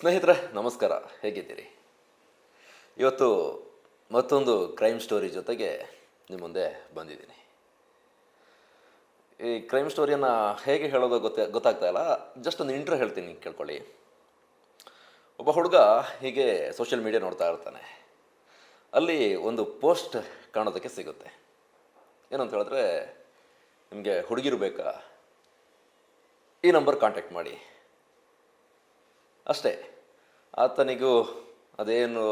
ಸ್ನೇಹಿತರೆ, ನಮಸ್ಕಾರ. ಹೇಗಿದ್ದೀರಿ? ಇವತ್ತು ಮತ್ತೊಂದು ಕ್ರೈಮ್ ಸ್ಟೋರಿ ಜೊತೆಗೆ ನಿಮ್ಮ ಮುಂದೆ ಬಂದಿದ್ದೀನಿ. ಈ ಕ್ರೈಮ್ ಸ್ಟೋರಿಯನ್ನು ಹೇಗೆ ಹೇಳೋದು ಗೊತ್ತ, ಗೊತ್ತಾಗ್ತಾ ಇಲ್ಲ. ಜಸ್ಟ್ ಒಂದು ಇಂಟ್ರೋ ಹೇಳ್ತೀನಿ, ಕೇಳ್ಕೊಳ್ಳಿ. ಒಬ್ಬ ಹುಡುಗ ಹೀಗೆ ಸೋಷಿಯಲ್ ಮೀಡಿಯಾ ನೋಡ್ತಾ ಇರ್ತಾನೆ. ಅಲ್ಲಿ ಒಂದು ಪೋಸ್ಟ್ ಕಾಣೋದಕ್ಕೆ ಸಿಗುತ್ತೆ. ಏನಂತ ಹೇಳಿದ್ರೆ, ನಿಮಗೆ ಹುಡುಗಿರು ಬೇಕಾ? ಈ ನಂಬರ್ ಕಾಂಟ್ಯಾಕ್ಟ್ ಮಾಡಿ. ಅಷ್ಟೇ. ಆತನಿಗೂ ಅದೇನು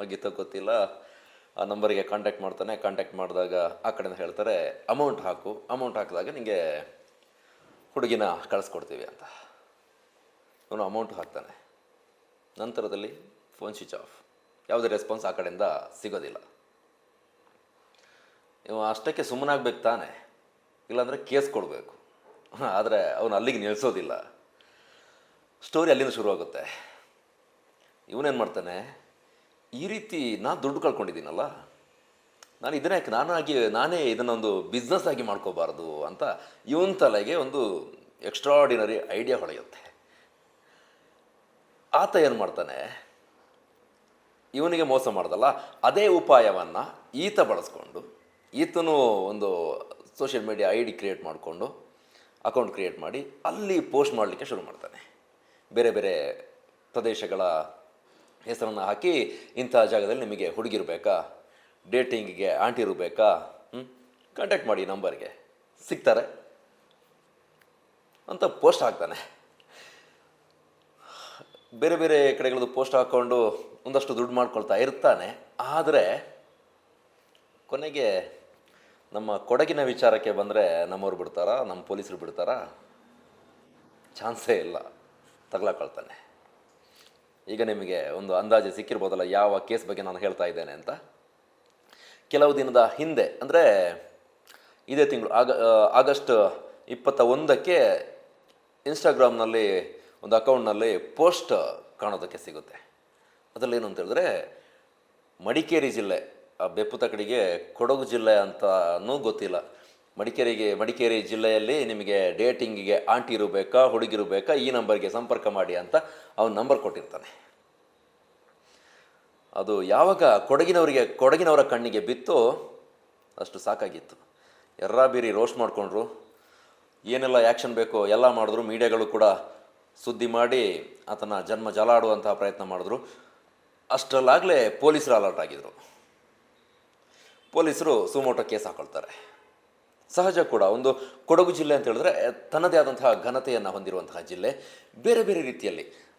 ಆಗಿತ್ತೋ ಗೊತ್ತಿಲ್ಲ. ಆ ನಂಬರಿಗೆ ಕಾಂಟ್ಯಾಕ್ಟ್ ಮಾಡ್ತಾನೆ. ಕಾಂಟ್ಯಾಕ್ಟ್ ಮಾಡಿದಾಗ ಆ ಕಡೆಯಿಂದ ಹೇಳ್ತಾರೆ ಅಮೌಂಟ್ ಹಾಕು. ಅಮೌಂಟ್ ಹಾಕಿದಾಗ ನಿಮಗೆ ಹುಡುಗಿನ ಕಳಿಸ್ಕೊಡ್ತೀವಿ ಅಂತ. ಅವನು ಅಮೌಂಟ್ ಹಾಕ್ತಾನೆ. ನಂತರದಲ್ಲಿ ಫೋನ್ ಸ್ವಿಚ್ ಆಫ್ ಯಾವುದೇ ರೆಸ್ಪಾನ್ಸ್ ಆ ಕಡೆಯಿಂದ ಸಿಗೋದಿಲ್ಲ. ಇವ ಅಷ್ಟಕ್ಕೆ ಸುಮ್ಮನಾಗ್ಬೇಕು ತಾನೆ. ಇಲ್ಲಾಂದರೆ ಕೇಸ್ ಕೊಡಬೇಕು. ಆದರೆ ಅವನು ಅಲ್ಲಿಗೆ ನಿಲ್ಲಿಸೋದಿಲ್ಲ ಸ್ಟೋರಿ ಅಲ್ಲಿಂದ ಶುರುವಾಗುತ್ತೆ. ಇವನೇನು ಮಾಡ್ತಾನೆ, ಈ ರೀತಿ ನಾನು ದುಡ್ಡು ಕಳ್ಕೊಂಡಿದ್ದೀನಲ್ಲ, ನಾನು ಇದನ್ನೇ ನಾನಾಗಿ, ನಾನೇ ಇದನ್ನೊಂದು ಬಿಸ್ನೆಸ್ ಆಗಿ ಮಾಡ್ಕೋಬಾರ್ದು ಅಂತ ಇವನ ತಲೆಗೆ ಒಂದು ಎಕ್ಸ್ಟ್ರಾಡಿನರಿ ಐಡಿಯಾ ಹೊಳೆಯುತ್ತೆ. ಆತ ಏನು ಮಾಡ್ತಾನೆ, ಇವನಿಗೆ ಮೋಸ ಮಾಡ್ದಲ್ಲ, ಅದೇ ಉಪಾಯವನ್ನು ಈತ ಬಳಸ್ಕೊಂಡು, ಈತನು ಒಂದು social media I D create ಮಾಡಿಕೊಂಡು ಅಕೌಂಟ್ ಕ್ರಿಯೇಟ್ ಮಾಡಿ ಅಲ್ಲಿ ಪೋಸ್ಟ್ ಮಾಡಲಿಕ್ಕೆ ಶುರು ಮಾಡ್ತಾನೆ. ಬೇರೆ ಬೇರೆ ಪ್ರದೇಶಗಳ ಹೆಸರನ್ನು ಹಾಕಿ ಇಂಥ ಜಾಗದಲ್ಲಿ ನಿಮಗೆ ಹುಡುಗಿರ್ಬೇಕಾ ಡೇಟಿಂಗಿಗೆ ಆಂಟಿ ಇರಬೇಕಾ? ಹ್ಞೂ ಕಾಂಟ್ಯಾಕ್ಟ್ ಮಾಡಿ ನಂಬರ್ಗೆ ಸಿಗ್ತಾರೆ. ಅಂತ ಪೋಸ್ಟ್ ಹಾಕ್ತಾನೆ. ಬೇರೆ ಬೇರೆ ಕಡೆಗಳದ್ದು ಪೋಸ್ಟ್ ಹಾಕ್ಕೊಂಡು ಒಂದಷ್ಟು ದುಡ್ಡು ಮಾಡ್ಕೊಳ್ತಾ ಇರ್ತಾನೆ. ಆದರೆ ಕೊನೆಗೆ ನಮ್ಮ ಕೊಡಗಿನ ವಿಚಾರಕ್ಕೆ ಬಂದರೆ ನಮ್ಮವ್ರು ಬಿಡ್ತಾರಾ? ನಮ್ಮ ಪೊಲೀಸರು ಬಿಡ್ತಾರಾ? ಚಾನ್ಸೇ ಇಲ್ಲ. ತಗ್ಲಾಕೊಳ್ತಾನೆ. ಈಗ ನಿಮಗೆ ಒಂದು ಅಂದಾಜು ಸಿಕ್ಕಿರ್ಬೋದಲ್ಲ, ಯಾವ ಕೇಸ್ ಬಗ್ಗೆ ನಾನು ಹೇಳ್ತಾ ಇದ್ದೇನೆ ಅಂತ. ಕೆಲವು ದಿನದ ಹಿಂದೆ, ಅಂದರೆ ಇದೇ ತಿಂಗಳು, ಆಗ ಆಗಸ್ಟ್ ಇಪ್ಪತ್ತ ಒಂದಕ್ಕೆ ಇನ್ಸ್ಟಾಗ್ರಾಮ್ನಲ್ಲಿ ಒಂದು ಅಕೌಂಟ್ನಲ್ಲಿ ಪೋಸ್ಟ್ ಕಾಣೋದಕ್ಕೆ ಸಿಗುತ್ತೆ. ಅದರಲ್ಲಿ ಏನು ಅಂತ ಹೇಳಿದ್ರೆ, ಮಡಿಕೇರಿ ಜಿಲ್ಲೆ, ಆ ಬೆಪ್ಪುತ ಕಡೆಗೆ ಕೊಡಗು ಜಿಲ್ಲೆ ಅಂತನೂ ಗೊತ್ತಿಲ್ಲ. ಮಡಿಕೇರಿಗೆ, ಮಡಿಕೇರಿ ಜಿಲ್ಲೆಯಲ್ಲಿ ನಿಮಗೆ ಡೇಟಿಂಗಿಗೆ ಆಂಟಿ ಇರಬೇಕಾ ಹುಡುಗಿರು ಬೇಕಾ ಈ ನಂಬರ್ಗೆ ಸಂಪರ್ಕ ಮಾಡಿ ಅಂತ ಅವನ ನಂಬರ್ ಕೊಟ್ಟಿರ್ತಾನೆ. ಅದು ಯಾವಾಗ ಕೊಡಗಿನವರಿಗೆ, ಕೊಡಗಿನವರ ಕಣ್ಣಿಗೆ ಬಿತ್ತೋ ಅಷ್ಟು ಸಾಕಾಗಿತ್ತು. ಎರ್ರಾಬೀರಿ ರೋಸ್ಟ್ ಮಾಡಿಕೊಂಡ್ರು. ಏನೆಲ್ಲ ಆ್ಯಕ್ಷನ್ ಬೇಕೋ ಎಲ್ಲ ಮಾಡಿದ್ರು. ಮೀಡಿಯಾಗಳು ಕೂಡ ಸುದ್ದಿ ಮಾಡಿ ಆತನ ಜನ್ಮ ಜಲಾಡುವಂತಹ ಪ್ರಯತ್ನ ಮಾಡಿದ್ರು. ಅಷ್ಟರಲ್ಲಾಗಲೇ ಪೊಲೀಸರು ಅಲರ್ಟ್ ಆಗಿದ್ರು. ಪೊಲೀಸರು ಸುಮೋಟೋ ಕೇಸ್ ಹಾಕೊಳ್ತಾರೆ. ಸಹಜ ಕೂಡ. ಒಂದು ಕೊಡಗು ಜಿಲ್ಲೆ ಅಂತ ಹೇಳಿದ್ರೆ ತನ್ನದೇ ಆದಂತಹ ಘನತೆಯನ್ನು ಹೊಂದಿರುವಂತಹ ಜಿಲ್ಲೆ. ಬೇರೆ ಬೇರೆ ರೀತಿಯಲ್ಲಿ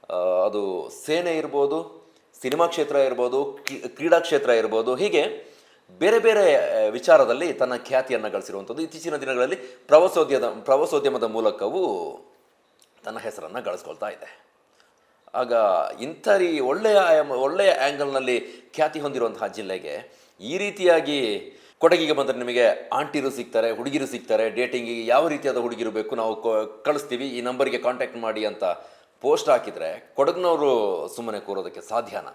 ಅದು ಸೇನೆ ಇರ್ಬೋದು, ಸಿನಿಮಾ ಕ್ಷೇತ್ರ ಇರ್ಬೋದು ಕ್ರೀ- ಕ್ರೀಡಾ ಕ್ಷೇತ್ರ ಇರ್ಬೋದು, ಹೀಗೆ ಬೇರೆ ಬೇರೆ ವಿಚಾರದಲ್ಲಿ ತನ್ನ ಖ್ಯಾತಿಯನ್ನು ಗಳಿಸಿರುವಂಥದ್ದು. ಇತ್ತೀಚಿನ ದಿನಗಳಲ್ಲಿ ಪ್ರವಾಸೋದ್ಯದ, ಪ್ರವಾಸೋದ್ಯಮದ ಮೂಲಕವೂ ತನ್ನ ಹೆಸರನ್ನು ಗಳಿಸ್ಕೊಳ್ತಾ ಇದೆ. ಆಗ ಇಂಥ ರೀ ಒಳ್ಳೆಯ ಒಳ್ಳೆಯ ಆ್ಯಂಗಲ್ನಲ್ಲಿ ಖ್ಯಾತಿ ಹೊಂದಿರುವಂತಹ ಜಿಲ್ಲೆಗೆ ಈ ರೀತಿಯಾಗಿ ಕೊಡಗಿಗೆ ಬಂದರೆ ನಿಮಗೆ ಆಂಟಿರು ಸಿಗ್ತಾರೆ, ಹುಡುಗಿರು ಸಿಗ್ತಾರೆ ಡೇಟಿಂಗಿಗೆ ಯಾವ ರೀತಿಯಾದ ಹುಡುಗಿರು ಬೇಕು ನಾವು ಕಳಿಸ್ತೀವಿ, ಈ ನಂಬರ್ಗೆ ಕಾಂಟ್ಯಾಕ್ಟ್ ಮಾಡಿ ಅಂತ ಪೋಸ್ಟ್ ಹಾಕಿದರೆ ಕೊಡಗಿನವರು ಸುಮ್ಮನೆ ಕೂರೋದಕ್ಕೆ ಸಾಧ್ಯನಾ?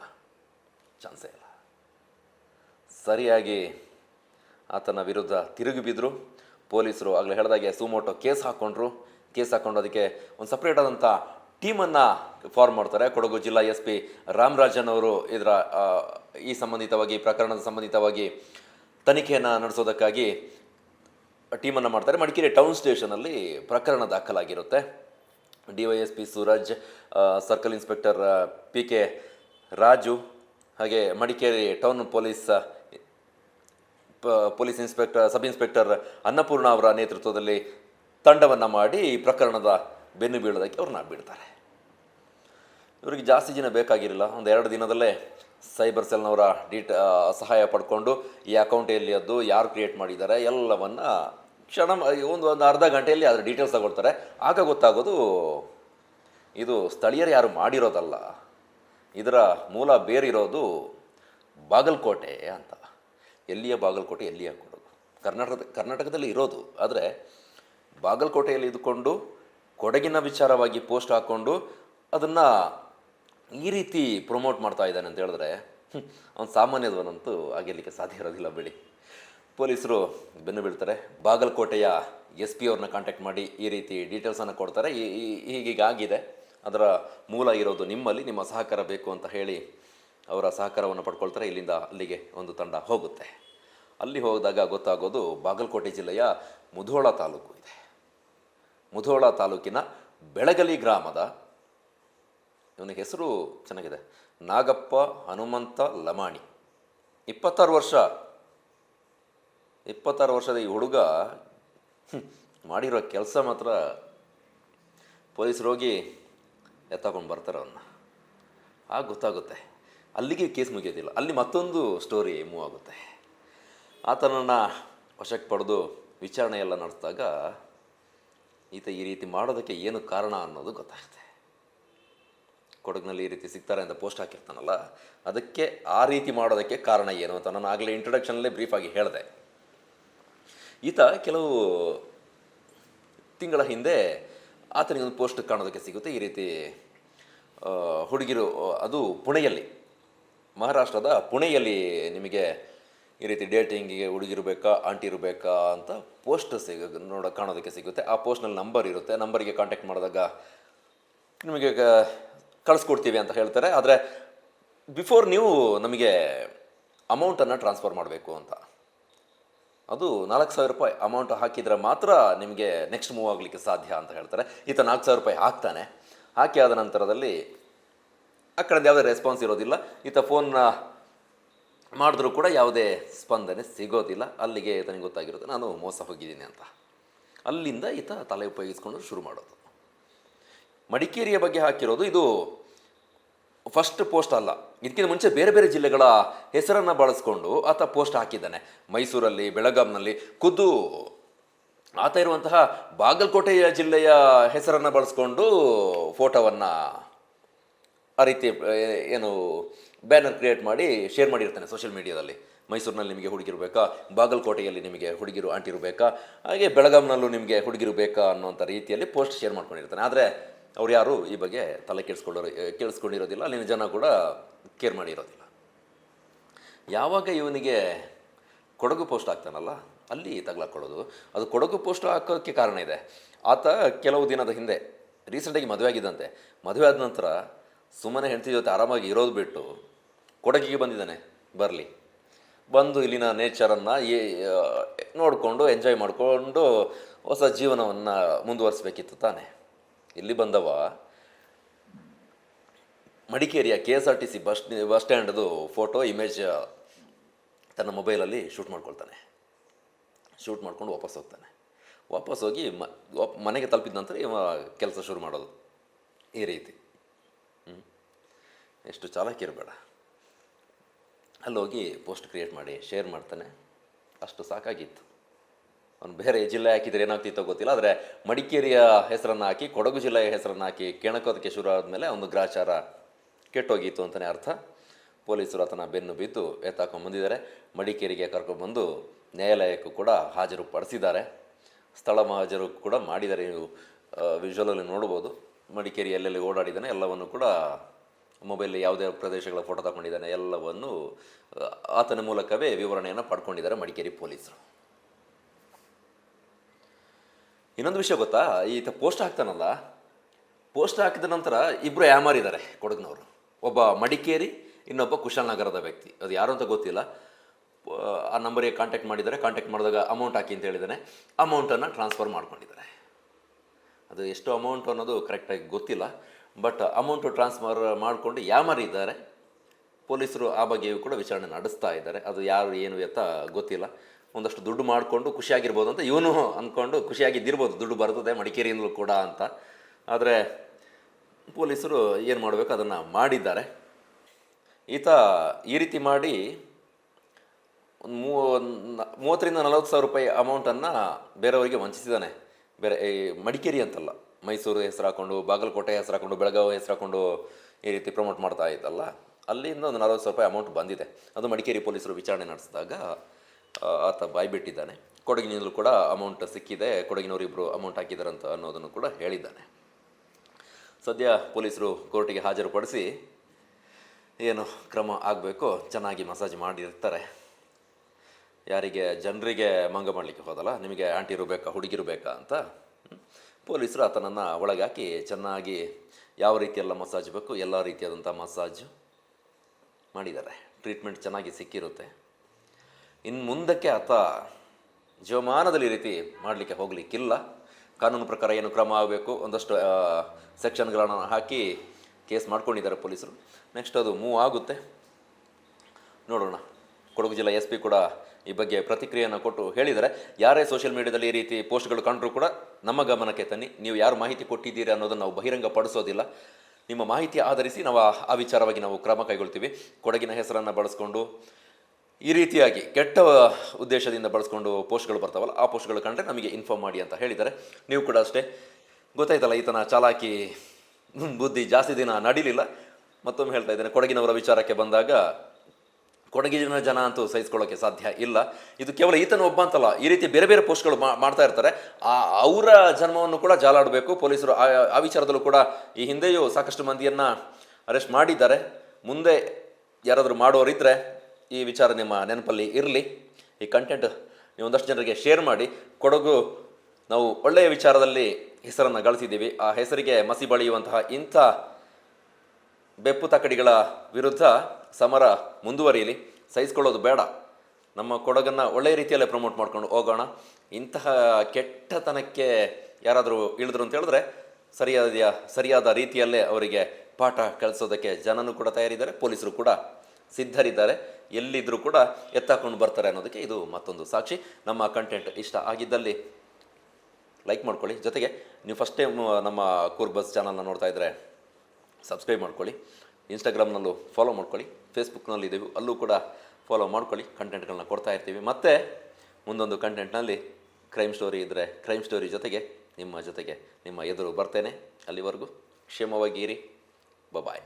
ಚಾನ್ಸೇ ಇಲ್ಲ. ಸರಿಯಾಗಿ ಆತನ ವಿರುದ್ಧ ತಿರುಗಿ ಬಿದ್ದರು ಪೊಲೀಸರು ಆಗಲೇ ಹೇಳಿದಾಗೆ ಸುಮೋಟೋ ಕೇಸ್ ಹಾಕ್ಕೊಂಡ್ರು ಕೇಸ್ ಹಾಕ್ಕೊಂಡು ಅದಕ್ಕೆ ಒಂದು ಸಪ್ರೇಟ್ ಆದಂಥ ಟೀಮನ್ನು ಫಾರ್ಮ್ ಮಾಡ್ತಾರೆ. ಕೊಡಗು ಜಿಲ್ಲಾ ಎಸ್ ಪಿ ರಾಮರಾಜನ್ ಅವರು ಇದರ ಈ ಸಂಬಂಧಿತವಾಗಿ ಪ್ರಕರಣದ ಸಂಬಂಧಿತವಾಗಿ ತನಿಖೆಯನ್ನು ನಡೆಸೋದಕ್ಕಾಗಿ ಟೀಮನ್ನು ಮಾಡ್ತಾರೆ. ಮಡಿಕೇರಿ ಟೌನ್ ಸ್ಟೇಷನಲ್ಲಿ ಪ್ರಕರಣ ದಾಖಲಾಗಿರುತ್ತೆ. D Y S P Suraj circle inspector P K Raju, ಹಾಗೆ Madikeri town police police inspector, sub inspector Annapurna ಅವರ ನೇತೃತ್ವದಲ್ಲಿ ತಂಡವನ್ನು ಮಾಡಿ ಈ ಪ್ರಕರಣದ ಬೆನ್ನು ಬೀಳೋದಕ್ಕೆ ಅವ್ರನ್ನ ಬಿಡ್ತಾರೆ. ಇವರಿಗೆ ಜಾಸ್ತಿ ದಿನ ಬೇಕಾಗಿರಲಿಲ್ಲ ಒಂದು ಎರಡು ದಿನದಲ್ಲೇ ಸೈಬರ್ ಸೆಲ್ನವರ ಡೀಟ ಸಹಾಯ ಪಡ್ಕೊಂಡು ಈ ಅಕೌಂಟ್ ಅದು, ಯಾರು ಕ್ರಿಯೇಟ್ ಮಾಡಿದ್ದಾರೆ, ಎಲ್ಲವನ್ನು ಕ್ಷಣ ಒಂದು ಒಂದು ಅರ್ಧ ಗಂಟೆಯಲ್ಲಿ ಅದರ ಡೀಟೇಲ್ಸ್ ತಗೊಳ್ತಾರೆ. ಆಗ ಗೊತ್ತಾಗೋದು ಇದು ಸ್ಥಳೀಯರು ಯಾರು ಮಾಡಿರೋದಲ್ಲ. ಇದರ ಮೂಲ ಬೇರಿರೋದು ಬಾಗಲಕೋಟೆ ಅಂತ. ಎಲ್ಲಿಯ ಬಾಗಲಕೋಟೆ, ಎಲ್ಲಿಯ ಕೊಡೋದು ಕರ್ನಾಟಕದ, ಕರ್ನಾಟಕದಲ್ಲಿ ಇರೋದು. ಆದರೆ ಬಾಗಲಕೋಟೆಯಲ್ಲಿ ಇದ್ಕೊಂಡು ಕೊಡಗಿನ ವಿಚಾರವಾಗಿ ಪೋಸ್ಟ್ ಹಾಕ್ಕೊಂಡು ಅದನ್ನು ಈ ರೀತಿ ಪ್ರಮೋಟ್ ಮಾಡ್ತಾ ಇದ್ದಾನೆ ಅಂತ ಹೇಳಿದ್ರೆ ಅವ್ನು ಸಾಮಾನ್ಯದವನಂತೂ ಆಗಿರಲಿಕ್ಕೆ ಸಾಧ್ಯ ಇರೋದಿಲ್ಲ ಬಿಡಿ. ಪೊಲೀಸರು ಬೆನ್ನು ಬೀಳ್ತಾರೆ. ಬಾಗಲಕೋಟೆಯ ಎಸ್ ಪಿ ಅವ್ರನ್ನ ಕಾಂಟ್ಯಾಕ್ಟ್ ಮಾಡಿ ಈ ರೀತಿ ಡೀಟೇಲ್ಸನ್ನು ಕೊಡ್ತಾರೆ. ಈ, ಈ- ಹೀಗೀಗ ಆಗಿದೆ ಅದರ ಮೂಲ ಇರೋದು ನಿಮ್ಮಲ್ಲಿ, ನಿಮ್ಮ ಸಹಕಾರ ಬೇಕು ಅಂತ ಹೇಳಿ ಅವರ ಸಹಕಾರವನ್ನು ಪಡ್ಕೊಳ್ತಾರೆ. ಇಲ್ಲಿಂದ ಅಲ್ಲಿಗೆ ಒಂದು ತಂಡ ಹೋಗುತ್ತೆ. ಅಲ್ಲಿ ಹೋದಾಗ ಗೊತ್ತಾಗೋದು ಬಾಗಲಕೋಟೆ ಜಿಲ್ಲೆಯ ಮುಧೋಳ ತಾಲೂಕು ಇದೆ. ಮುಧೋಳ ತಾಲೂಕಿನ ಬೆಳಗಲಿ ಗ್ರಾಮದ ಇವನ ಹೆಸರು ಚೆನ್ನಾಗಿದೆ. ನಾಗಪ್ಪ ಹನುಮಂತ ಲಮಾಣಿ. ಇಪ್ಪತ್ತಾರು ವರ್ಷ. ಇಪ್ಪತ್ತಾರು ವರ್ಷದ ಈ ಹುಡುಗ ಮಾಡಿರೋ ಕೆಲಸ ಮಾತ್ರ ಪೊಲೀಸರು ಹೋಗಿ ಎತ್ತಾಕೊಂಡು ಬರ್ತಾರೆ ಅವನ್ನ ಆಗ ಗೊತ್ತಾಗುತ್ತೆ. ಅಲ್ಲಿಗೆ ಕೇಸ್ ಮುಗಿಯೋದಿಲ್ಲ. ಅಲ್ಲಿ ಮತ್ತೊಂದು ಸ್ಟೋರಿ ಮೂವ್ ಆಗುತ್ತೆ. ಆತನನ್ನು ವಶಕ್ಕೆ ಪಡೆದು ವಿಚಾರಣೆ ಎಲ್ಲ ನಡೆಸಿದಾಗ ಈತ ಈ ರೀತಿ ಮಾಡೋದಕ್ಕೆ ಏನು ಕಾರಣ ಅನ್ನೋದು ಗೊತ್ತಾಗುತ್ತೆ. ಕೊಡಗಿನಲ್ಲಿ ಈ ರೀತಿ ಸಿಗ್ತಾರೆ ಅಂತ ಪೋಸ್ಟ್ ಹಾಕಿರ್ತಾನಲ್ಲ, ಅದಕ್ಕೆ ಆ ರೀತಿ ಮಾಡೋದಕ್ಕೆ ಕಾರಣ ಏನು ಅಂತ ನಾನು ಆಗಲೇ ಇಂಟ್ರೊಡಕ್ಷನಲ್ಲೇ ಬ್ರೀಫಾಗಿ ಹೇಳಿದೆ. ಈತ ಕೆಲವು ತಿಂಗಳ ಹಿಂದೆ ಆತನಿಗೆ ಒಂದು ಪೋಸ್ಟ್ ಕಾಣೋದಕ್ಕೆ ಸಿಗುತ್ತೆ. ಈ ರೀತಿ ಹುಡುಗಿರು, ಅದು ಪುಣೆಯಲ್ಲಿ, ಮಹಾರಾಷ್ಟ್ರದ ಪುಣೆಯಲ್ಲಿ ನಿಮಗೆ ಈ ರೀತಿ ಡೇಟಿಂಗಿಗೆ ಹುಡುಗಿರು ಬೇಕಾ ಆಂಟಿ ಇರಬೇಕಾ ಅಂತ ಪೋಸ್ಟ್ ಸಿಗ, ನೋಡ, ಕಾಣೋದಕ್ಕೆ ಸಿಗುತ್ತೆ. ಆ ಪೋಸ್ಟ್ನಲ್ಲಿ ನಂಬರ್ ಇರುತ್ತೆ. ನಂಬರಿಗೆ ಕಾಂಟ್ಯಾಕ್ಟ್ ಮಾಡಿದಾಗ ನಿಮಗೆ ಕಳಿಸ್ಕೊಡ್ತೀವಿ ಅಂತ ಹೇಳ್ತಾರೆ. ಆದರೆ ಬಿಫೋರ್ ನೀವು ನಮಗೆ ಅಮೌಂಟನ್ನು ಟ್ರಾನ್ಸ್ಫರ್ ಮಾಡಬೇಕು ಅಂತ. ಅದು ನಾಲ್ಕು ಸಾವಿರ ರೂಪಾಯಿ ಅಮೌಂಟ್ ಹಾಕಿದರೆ ಮಾತ್ರ ನಿಮಗೆ ನೆಕ್ಸ್ಟ್ ಮೂವ್ ಆಗಲಿಕ್ಕೆ ಸಾಧ್ಯ ಅಂತ ಹೇಳ್ತಾರೆ. ಈತ ನಾಲ್ಕು ಸಾವಿರ ರೂಪಾಯಿ ಹಾಕ್ತಾನೆ. ಹಾಕಿ ಆದ ನಂತರದಲ್ಲಿ ಆ ಕಡೆಯಿಂದ ಯಾವುದೇ ರೆಸ್ಪಾನ್ಸ್ ಇರೋದಿಲ್ಲ. ಈತ ಫೋನ್ನ ಮಾಡಿದ್ರೂ ಕೂಡ ಯಾವುದೇ ಸ್ಪಂದನೆ ಸಿಗೋದಿಲ್ಲ. ಅಲ್ಲಿಗೆ ಈತನಿಗೆ ಗೊತ್ತಾಗಿರುತ್ತೆ ನಾನು ಮೋಸ ಹೋಗಿದ್ದೀನಿ ಅಂತ. ಅಲ್ಲಿಂದ ಈತ ತಲೆ ಉಪಯೋಗಿಸ್ಕೊಂಡು ಶುರು ಮಾಡೋದು. ಮಡಿಕೇರಿಯ ಬಗ್ಗೆ ಹಾಕಿರೋದು ಇದು ಫಸ್ಟ್ ಪೋಸ್ಟ್ ಅಲ್ಲ. ಇದಕ್ಕಿಂತ ಮುಂಚೆ ಬೇರೆ ಬೇರೆ ಜಿಲ್ಲೆಗಳ ಹೆಸರನ್ನು ಬಳಸ್ಕೊಂಡು ಆತ ಪೋಸ್ಟ್ ಹಾಕಿದ್ದಾನೆ. ಮೈಸೂರಲ್ಲಿ, ಬೆಳಗಾಂನಲ್ಲಿ. ಖುದ್ದು ಆತ ಇರುವಂತಹ ಬಾಗಲಕೋಟೆಯ ಜಿಲ್ಲೆಯ ಹೆಸರನ್ನು ಬಳಸ್ಕೊಂಡು ಫೋಟೋವನ್ನು ಆ ರೀತಿ ಏನು ಬ್ಯಾನರ್ ಕ್ರಿಯೇಟ್ ಮಾಡಿ ಶೇರ್ ಮಾಡಿರ್ತಾನೆ ಸೋಷಿಯಲ್ ಮೀಡಿಯಾದಲ್ಲಿ. ಮೈಸೂರಿನಲ್ಲಿ ನಿಮಗೆ ಹುಡುಗಿರು ಬೇಕಾ ಬಾಗಲಕೋಟೆಯಲ್ಲಿ ನಿಮಗೆ ಹುಡುಗಿರು, ಆಂಟಿರು ಬೇಕಾ? ಹಾಗೆ ಬೆಳಗಾಂನಲ್ಲೂ ನಿಮಗೆ ಹುಡುಗಿರು ಬೇಕಾ ಅನ್ನೋಂಥ ರೀತಿಯಲ್ಲಿ ಪೋಸ್ಟ್ ಶೇರ್ ಮಾಡ್ಕೊಂಡಿರ್ತಾನೆ. ಆದರೆ ಅವ್ರು ಯಾರು ಈ ಬಗ್ಗೆ ತಲೆ ಕೆಡಿಸ್ಕೊಳ್ಳೋ ಕೇಳಿಸ್ಕೊಂಡಿರೋದಿಲ್ಲ ಅಲ್ಲಿನ ಜನ ಕೂಡ ಕೇರ್ ಮಾಡಿರೋದಿಲ್ಲ. ಯಾವಾಗ ಇವನಿಗೆ ಕೊಡಗು ಪೋಸ್ಟ್ ಆಗ್ತಾನಲ್ಲ ಅಲ್ಲಿ ತಗ್ಲಾಕೊಳ್ಳೋದು ಅದು ಕೊಡಗು ಪೋಸ್ಟ್ ಹಾಕೋಕ್ಕೆ ಕಾರಣ ಇದೆ. ಆತ ಕೆಲವು ದಿನದ ಹಿಂದೆ ರೀಸೆಂಟಾಗಿ ಮದುವೆ ಆಗಿದ್ದಂತೆ. ಮದುವೆ ಆದ ನಂತರ ಸುಮ್ಮನೆ ಹೆಂಡತಿ ಜೊತೆ ಆರಾಮಾಗಿ ಇರೋದು ಬಿಟ್ಟು ಕೊಡಗಿಗೆ ಬಂದಿದ್ದಾನೆ, ಬರಲಿ. ಬಂದು ಇಲ್ಲಿನ ನೇಚರನ್ನು ನೋಡಿಕೊಂಡು ಎಂಜಾಯ್ ಮಾಡಿಕೊಂಡು ಹೊಸ ಜೀವನವನ್ನು ಮುಂದುವರಿಸ್ಬೇಕಿತ್ತು ತಾನೆ. ಇಲ್ಲಿ ಬಂದವ ಮಡಿಕೇರಿಯ K S R T C bus bus ಸ್ಟ್ಯಾಂಡದು photo, image, ತನ್ನ ಮೊಬೈಲಲ್ಲಿ ಶೂಟ್ ಮಾಡ್ಕೊಳ್ತಾನೆ. ಶೂಟ್ ಮಾಡ್ಕೊಂಡು ವಾಪಸ್ ಹೋಗ್ತಾನೆ. ವಾಪಸ್ ಹೋಗಿ ಮನೆಗೆ ತಲುಪಿದ ನಂತರ ಇವ ಕೆಲಸ ಶುರು ಮಾಡೋದು. ಈ ರೀತಿ. ಎಷ್ಟು ಚಾಲಾಕಿರಬೇಡ. ಅಲ್ಲಿ ಅಲ್ಲೋಗಿ ಪೋಸ್ಟ್ ಕ್ರಿಯೇಟ್ ಮಾಡಿ, ಶೇರ್ ಮಾಡ್ತಾನೆ. ಅಷ್ಟು ಸಾಕಾಗಿತ್ತು. ಅವನು ಬೇರೆ ಜಿಲ್ಲೆ ಹಾಕಿದ್ರೆ ಏನಾಗ್ತಿತ್ತೋ ಗೊತ್ತಿಲ್ಲ, ಆದರೆ ಮಡಿಕೇರಿಯ ಹೆಸರನ್ನು ಹಾಕಿ, ಕೊಡಗು ಜಿಲ್ಲೆಯ ಹೆಸರನ್ನು ಹಾಕಿ ಕೆಣಕೋದಕ್ಕೆ ಶುರು ಆದಮೇಲೆ ಒಂದು ಗ್ರಾಚಾರ ಕೆಟ್ಟೋಗಿತ್ತು ಅಂತಲೇ ಅರ್ಥ. ಪೊಲೀಸರು ಆತನ ಬೆನ್ನು ಬಿದ್ದು ಎತ್ತಾಕೊಂಡು ಬಂದಿದ್ದಾರೆ. ಮಡಿಕೇರಿಗೆ ಕರ್ಕೊಂಡ್ಬಂದು ನ್ಯಾಯಾಲಯಕ್ಕೂ ಕೂಡ ಹಾಜರು ಪಡಿಸಿದ್ದಾರೆ. ಸ್ಥಳ ಹಾಜರು ಕೂಡ ಮಾಡಿದ್ದಾರೆ ನೀವು ವಿಜುವಲಲ್ಲಿ ನೋಡ್ಬೋದು. ಮಡಿಕೇರಿ ಎಲ್ಲೆಲ್ಲಿ ಓಡಾಡಿದ್ದಾನೆ, ಎಲ್ಲವನ್ನು ಕೂಡ ಮೊಬೈಲ್ ಯಾವುದೇ ಪ್ರದೇಶಗಳ ಫೋಟೋ ತಗೊಂಡಿದ್ದಾನೆ, ಎಲ್ಲವನ್ನು ಆತನ ಮೂಲಕವೇ ವಿವರಣೆಯನ್ನು ಪಡ್ಕೊಂಡಿದ್ದಾರೆ ಮಡಿಕೇರಿ ಪೊಲೀಸರು. ಇನ್ನೊಂದು ವಿಷಯ ಗೊತ್ತಾ? ಈತ ಪೋಸ್ಟ್ ಹಾಕ್ತಾನಲ್ಲ? ಪೋಸ್ಟ್ ಹಾಕಿದ ನಂತರ ಇಬ್ಬರು ಯಾಮಾರಿದ್ದಾರೆ ಕೊಡಗಿನವರು. ಒಬ್ಬ ಮಡಿಕೇರಿ, ಇನ್ನೊಬ್ಬ ಕುಶಾಲನಗರದ ವ್ಯಕ್ತಿ. ಅದು ಯಾರು ಅಂತ ಗೊತ್ತಿಲ್ಲ. ಆ ನಂಬರಿಗೆ ಕಾಂಟ್ಯಾಕ್ಟ್ ಮಾಡಿದ್ದಾರೆ. ಕಾಂಟ್ಯಾಕ್ಟ್ ಮಾಡಿದಾಗ ಅಮೌಂಟ್ ಹಾಕಿ ಅಂತ ಹೇಳಿದ್ದಾನೆ. ಅಮೌಂಟನ್ನು ಟ್ರಾನ್ಸ್ಫರ್ ಮಾಡ್ಕೊಂಡಿದ್ದಾರೆ. ಅದು ಎಷ್ಟು ಅಮೌಂಟ್ ಅನ್ನೋದು ಕರೆಕ್ಟಾಗಿ ಗೊತ್ತಿಲ್ಲ. ಬಟ್ ಅಮೌಂಟು ಟ್ರಾನ್ಸ್ಫರ್ ಮಾಡಿಕೊಂಡು ಯಾಮಾರಿದ್ದಾರೆ ಪೊಲೀಸರು ಆ ಬಗ್ಗೆಯೂ ಕೂಡ ವಿಚಾರಣೆ ನಡೆಸ್ತಾ ಇದ್ದಾರೆ. ಅದು ಯಾರು, ಏನು ಎತ್ತ ಗೊತ್ತಿಲ್ಲ. ಒಂದಷ್ಟು ದುಡ್ಡು ಮಾಡಿಕೊಂಡು ಖುಷಿಯಾಗಿರ್ಬೋದು ಅಂತ ಇವನು ಅಂದ್ಕೊಂಡು ಖುಷಿಯಾಗಿದ್ದಿರ್ಬೋದು. ದುಡ್ಡು ಬರ್ತದೆ, ಮಡಿಕೇರಿಯಿಂದಲೂ ಕೂಡ ಅಂತ. ಆದರೆ ಪೊಲೀಸರು ಏನು ಮಾಡಬೇಕು? ಅದನ್ನು ಮಾಡಿದ್ದಾರೆ. ಈತ ಈ ರೀತಿ ಮಾಡಿ ಒಂದು ಮೂ, ಮೂವತ್ತರಿಂದ ನಲವತ್ತು ಸಾವಿರ ರೂಪಾಯಿ ಅಮೌಂಟನ್ನು ಬೇರೆಯವರಿಗೆ ವಂಚಿಸಿದ್ದಾನೆ. ಬೇರೆ, ಈ ಮಡಿಕೇರಿ ಅಂತಲ್ಲ. ಮೈಸೂರು ಹೆಸರು ಹಾಕೊಂಡು ಬಾಗಲಕೋಟೆ ಹೆಸರು ಹಾಕೊಂಡು ಬೆಳಗಾವಿ ಹೆಸರು ಹಾಕೊಂಡು ಈ ರೀತಿ ಪ್ರಮೋಟ್ ಮಾಡ್ತಾ ಇದ್ದಲ್ಲ. ಅಲ್ಲಿಂದ ಒಂದು ನಲವತ್ತು ಸಾವಿರ ರೂಪಾಯಿ ಅಮೌಂಟ್ ಬಂದಿದೆ. ಅದು ಮಡಿಕೇರಿ ಪೊಲೀಸರು ವಿಚಾರಣೆ ನಡೆಸಿದಾಗ ಆತ ಬಾಯ್ಬಿಟ್ಟಿದ್ದಾನೆ. ಕೊಡಗಿನಿಂದಲೂ ಕೂಡ ಅಮೌಂಟ್ ಸಿಕ್ಕಿದೆ. ಕೊಡಗಿನವರು ಇಬ್ಬರು ಅಮೌಂಟ್ ಹಾಕಿದಾರಂತ ಅನ್ನೋದನ್ನು ಕೂಡ ಹೇಳಿದ್ದಾನೆ. ಸದ್ಯ ಪೊಲೀಸರು ಕೋರ್ಟಿಗೆ ಹಾಜರುಪಡಿಸಿ ಏನು ಕ್ರಮ ಆಗಬೇಕು, ಚೆನ್ನಾಗಿ ಮಸಾಜ್ ಮಾಡಿರ್ತಾರೆ. ಯಾರಿಗೆ, ಜನರಿಗೆ ಮಂಗ ಮಾಡಲಿಕ್ಕೆ ಹೋದಲ್ಲ, ನಿಮಗೆ ಆಂಟಿ ಇರಬೇಕಾ ಹುಡುಗಿರು ಬೇಕಾ ಅಂತ ಪೊಲೀಸರು ಆತನನ್ನು ಒಳಗಾಕಿ ಚೆನ್ನಾಗಿ ಯಾವ ರೀತಿಯೆಲ್ಲ ಮಸಾಜ್ ಬೇಕು, ಎಲ್ಲ ರೀತಿಯಾದಂಥ ಮಸಾಜು ಮಾಡಿದ್ದಾರೆ. ಟ್ರೀಟ್ಮೆಂಟ್ ಚೆನ್ನಾಗಿ ಸಿಕ್ಕಿರುತ್ತೆ. ಇನ್ನು ಮುಂದಕ್ಕೆ ಆತ ಜೀವಮಾನದಲ್ಲಿ ಈ ರೀತಿ ಮಾಡಲಿಕ್ಕೆ ಹೋಗಲಿಕ್ಕಿಲ್ಲ. ಕಾನೂನು ಪ್ರಕಾರ ಏನು ಕ್ರಮ ಆಗಬೇಕು ಒಂದಷ್ಟು ಸೆಕ್ಷನ್ಗಳನ್ನು ಹಾಕಿ ಕೇಸ್ ಮಾಡ್ಕೊಂಡಿದ್ದಾರೆ ಪೊಲೀಸರು. ನೆಕ್ಸ್ಟ್ ಅದು ಮೂವ್ ಆಗುತ್ತೆ. ನೋಡೋಣ. ಕೊಡಗು ಜಿಲ್ಲಾ ಎಸ್ ಪಿ ಕೂಡ ಈ ಬಗ್ಗೆ ಪ್ರತಿಕ್ರಿಯೆಯನ್ನು ಕೊಟ್ಟು ಹೇಳಿದ್ದಾರೆ. ಯಾರೇ ಸೋಷಿಯಲ್ ಮೀಡಿಯಾದಲ್ಲಿ ಈ ರೀತಿ ಪೋಸ್ಟ್ಗಳು ಕಂಡರೂ ಕೂಡ ನಮ್ಮ ಗಮನಕ್ಕೆ ತನ್ನಿ. ನೀವು ಯಾರು ಮಾಹಿತಿ ಕೊಟ್ಟಿದ್ದೀರಿ ಅನ್ನೋದನ್ನು ನಾವು ಬಹಿರಂಗ ಪಡಿಸೋದಿಲ್ಲ ನಿಮ್ಮ ಮಾಹಿತಿ ಆಧರಿಸಿ ನಾವು ಆ- ವಿಚಾರವಾಗಿ ನಾವು ಕ್ರಮ ಕೈಗೊಳ್ತೀವಿ. ಕೊಡಗಿನ ಹೆಸರನ್ನು ಬಳಸ್ಕೊಂಡು ಈ ರೀತಿಯಾಗಿ ಕೆಟ್ಟ ಉದ್ದೇಶದಿಂದ ಬಳಸ್ಕೊಂಡು ಪೋಸ್ಟ್ಗಳು ಬರ್ತಾವಲ್ಲ, ಆ ಪೋಸ್ಟ್ಗಳು ಕಂಡ್ರೆ ನಮಗೆ ಇನ್ಫಾರ್ಮ್ ಮಾಡಿ ಅಂತ ಹೇಳಿದ್ದಾರೆ. ನೀವು ಕೂಡ ಅಷ್ಟೇ. ಗೊತ್ತಾಯ್ತಲ್ಲ, ಈತನ ಚಾಲಾಕಿ ಬುದ್ಧಿ ಜಾಸ್ತಿ ದಿನ ನಡೀಲಿಲ್ಲ. ಮತ್ತೊಮ್ಮೆ ಹೇಳ್ತಾ ಇದ್ದೇನೆ, ಕೊಡಗಿನವರ ವಿಚಾರಕ್ಕೆ ಬಂದಾಗ ಕೊಡಗಿನ ಜನ ಅಂತೂ ಸಹಿಸ್ಕೊಳ್ಳೋಕೆ ಸಾಧ್ಯ ಇಲ್ಲ. ಇದು ಕೇವಲ ಈತನ ಒಬ್ಬ ಅಂತಲ್ಲ, ಈ ರೀತಿ ಬೇರೆ ಬೇರೆ ಪೋಸ್ಟ್ಗಳು ಮಾಡ್ತಾ ಇರ್ತಾರೆ. ಆ, ಅವರ ಜನ್ಮವನ್ನು ಕೂಡ ಜಾಲಾಡಬೇಕು. ಪೊಲೀಸರು ಆ ವಿಚಾರದಲ್ಲೂ ಕೂಡ ಈ ಹಿಂದೆಯೂ ಸಾಕಷ್ಟು ಮಂದಿಯನ್ನು ಅರೆಸ್ಟ್ ಮಾಡಿದ್ದಾರೆ. ಮುಂದೆ ಯಾರಾದರೂ ಮಾಡೋರಿದ್ದರೆ ಈ ವಿಚಾರ ನಿಮ್ಮ ನೆನಪಲ್ಲಿ ಇರಲಿ. ಈ ಕಂಟೆಂಟ್ ನೀವು ಒಂದಷ್ಟು ಜನರಿಗೆ ಶೇರ್ ಮಾಡಿ. ಕೊಡಗು ನಾವು ಒಳ್ಳೆಯ ವಿಚಾರದಲ್ಲಿ ಹೆಸರನ್ನು ಗಳಿಸಿದ್ದೀವಿ. ಆ ಹೆಸರಿಗೆ ಮಸಿ ಬಳಿಯುವಂತಹ ಇಂಥ ಬೆಪ್ಪು ತಕಡಿಗಳ ವಿರುದ್ಧ ಸಮರ ಮುಂದುವರಿಯಲಿ. ಸಹಿಸ್ಕೊಳ್ಳೋದು ಬೇಡ. ನಮ್ಮ ಕೊಡಗನ್ನು ಒಳ್ಳೆಯ ರೀತಿಯಲ್ಲೇ ಪ್ರಮೋಟ್ ಮಾಡ್ಕೊಂಡು ಹೋಗೋಣ. ಇಂತಹ ಕೆಟ್ಟತನಕ್ಕೆ ಯಾರಾದರೂ ಇಳಿದ್ರು ಅಂತ ಹೇಳಿದ್ರೆ ಸರಿಯಾದ ಸರಿಯಾದ ರೀತಿಯಲ್ಲೇ ಅವರಿಗೆ ಪಾಠ ಕಲಿಸೋದಕ್ಕೆ ಜನನೂ ಕೂಡ ತಯಾರಿದ್ದಾರೆ, ಪೊಲೀಸರು ಕೂಡ ಸಿದ್ಧರಿದ್ದಾರೆ. ಎಲ್ಲಿದ್ದರೂ ಕೂಡ ಎತ್ತಾಕೊಂಡು ಬರ್ತಾರೆ ಅನ್ನೋದಕ್ಕೆ ಇದು ಮತ್ತೊಂದು ಸಾಕ್ಷಿ. ನಮ್ಮ ಕಂಟೆಂಟ್ ಇಷ್ಟ ಆಗಿದ್ದಲ್ಲಿ ಲೈಕ್ ಮಾಡ್ಕೊಳ್ಳಿ. ಜೊತೆಗೆ ನೀವು ಫಸ್ಟ್ ಟೈಮ್ ನಮ್ಮ ಕೂರ್ಬಸ್ ಚಾನಲ್ನ ನೋಡ್ತಾ ಇದ್ದರೆ ಸಬ್ಸ್ಕ್ರೈಬ್ ಮಾಡ್ಕೊಳ್ಳಿ. ಇನ್ಸ್ಟಾಗ್ರಾಮ್ನಲ್ಲೂ ಫಾಲೋ ಮಾಡ್ಕೊಳ್ಳಿ. ಫೇಸ್ಬುಕ್ನಲ್ಲಿ ಇದ್ದೀವಿ ಅಲ್ಲೂ ಕೂಡ ಫಾಲೋ ಮಾಡ್ಕೊಳ್ಳಿ. ಕಂಟೆಂಟ್ಗಳನ್ನ ಕೊಡ್ತಾ ಇರ್ತೀವಿ. ಮತ್ತು ಮುಂದೊಂದು ಕಂಟೆಂಟ್ನಲ್ಲಿ ಕ್ರೈಮ್ ಸ್ಟೋರಿ ಇದ್ದರೆ ಕ್ರೈಮ್ ಸ್ಟೋರಿ ಜೊತೆಗೆ ನಿಮ್ಮ ಜೊತೆಗೆ ನಿಮ್ಮ ಎದುರು ಬರ್ತೇನೆ. ಅಲ್ಲಿವರೆಗೂ ಕ್ಷೇಮವಾಗಿ ಇರಿ. ಬಾಯ್